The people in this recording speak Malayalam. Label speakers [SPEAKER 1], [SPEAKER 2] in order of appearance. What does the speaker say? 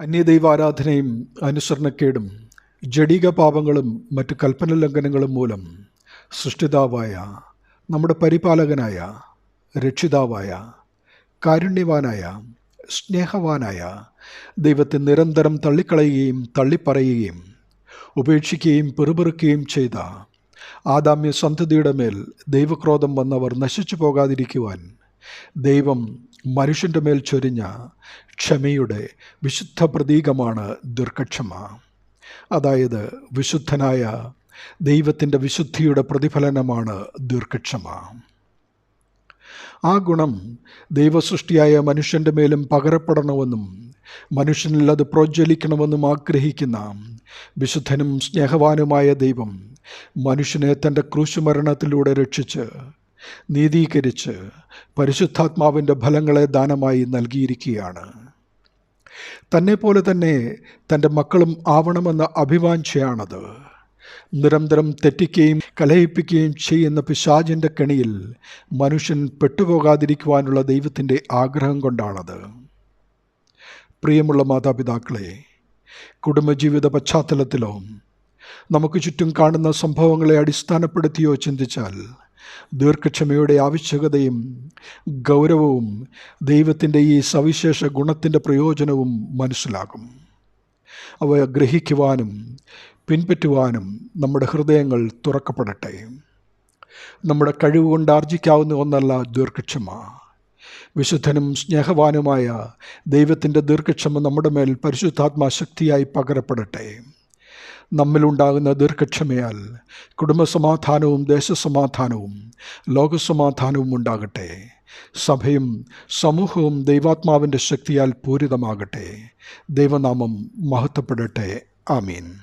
[SPEAKER 1] അന്യദൈവാരാധനയും അനുസരണക്കേടും ജഡിക പാപങ്ങളും മറ്റു കൽപ്പന ലംഘനങ്ങളും മൂലം സൃഷ്ടിതാവായ നമ്മുടെ പരിപാലകനായ രക്ഷിതാവായ കാരുണ്യവാനായ സ്നേഹവാനായ ദൈവത്തെ നിരന്തരം തള്ളിക്കളയുകയും തള്ളിപ്പറയുകയും ഉപേക്ഷിക്കുകയും പെറുപെറുക്കുകയും ചെയ്ത ആദാമ്യ സന്തതിയുടെ മേൽ ദൈവക്രോധം വന്നവർ നശിച്ചു പോകാതിരിക്കുവാൻ ദൈവം മനുഷ്യന്റെ മേൽ ചൊരിഞ്ഞ ക്ഷമയുടെ വിശുദ്ധ പ്രതീകമാണ് ദീർഘക്ഷമ. അതായത് വിശുദ്ധനായ ദൈവത്തിന്റെ വിശുദ്ധിയുടെ പ്രതിഫലനമാണ് ദീർഘക്ഷമ. ആ ഗുണം ദൈവസൃഷ്ടിയായ മനുഷ്യന്റെ മേലും പകരപ്പെടണമെന്നും മനുഷ്യനിൽ അത് പ്രോജ്വലിക്കണമെന്നും ആഗ്രഹിക്കുന്ന വിശുദ്ധനും സ്നേഹവാനുമായ ദൈവം മനുഷ്യനെ തന്റെ ക്രൂശുമരണത്തിലൂടെ രക്ഷിച്ച് നീതീകരിച്ച് പരിശുദ്ധാത്മാവിന്റെ ഫലങ്ങളെ ദാനമായി നൽകിയിരിക്കുകയാണ്. തന്നെപ്പോലെ തന്നെ തന്റെ മക്കളും ആവണമെന്ന അഭിവാഞ്ചയാണത് നിരന്തരം തെറ്റിക്കുകയും കലഹിപ്പിക്കുകയും ചെയ്യുന്ന പിശാചിന്റെ കെണിയിൽ മനുഷ്യൻ പെട്ടുപോകാതിരിക്കുവാനുള്ള ദൈവത്തിന്റെ ആഗ്രഹം കൊണ്ടാണത്. പ്രിയമുള്ള മാതാപിതാക്കളെ കുടുംബജീവിത പശ്ചാത്തലത്തിലോ നമുക്ക് ചുറ്റും കാണുന്ന സംഭവങ്ങളെ അടിസ്ഥാനപ്പെടുത്തിയോ ചിന്തിച്ചാൽ ദീർഘക്ഷമയുടെ ആവശ്യകതയും ഗൗരവവും ദൈവത്തിന്റെ ഈ സവിശേഷ ഗുണത്തിന്റെ പ്രയോജനവും മനസ്സിലാകും. അവ ഗ്രഹിക്കുവാനും പിൻപറ്റുവാനും നമ്മുടെ ഹൃദയങ്ങൾ തുറക്കപ്പെടട്ടെ. നമ്മുടെ കഴിവുകൊണ്ട് ആർജിക്കാവുന്ന ഒന്നല്ല ദീർഘക്ഷമ. വിശുദ്ധനും സ്നേഹവാനുമായ ദൈവത്തിന്റെ ദീർഘക്ഷമ നമ്മുടെ മേൽ പരിശുദ്ധാത്മാശക്തിയായി പകരപ്പെടട്ടെ. നമ്മിലുണ്ടാകുന്ന ദീർഘക്ഷമയാൽ കുടുംബസമാധാനവും ദേശസമാധാനവും ലോകസമാധാനവും ഉണ്ടാകട്ടെ. സഭയും സമൂഹവും ദൈവാത്മാവിന്റെ ശക്തിയാൽ പൂരിതമാകട്ടെ. ദൈവനാമം മഹത്വപ്പെടട്ടെ. ആമീൻ.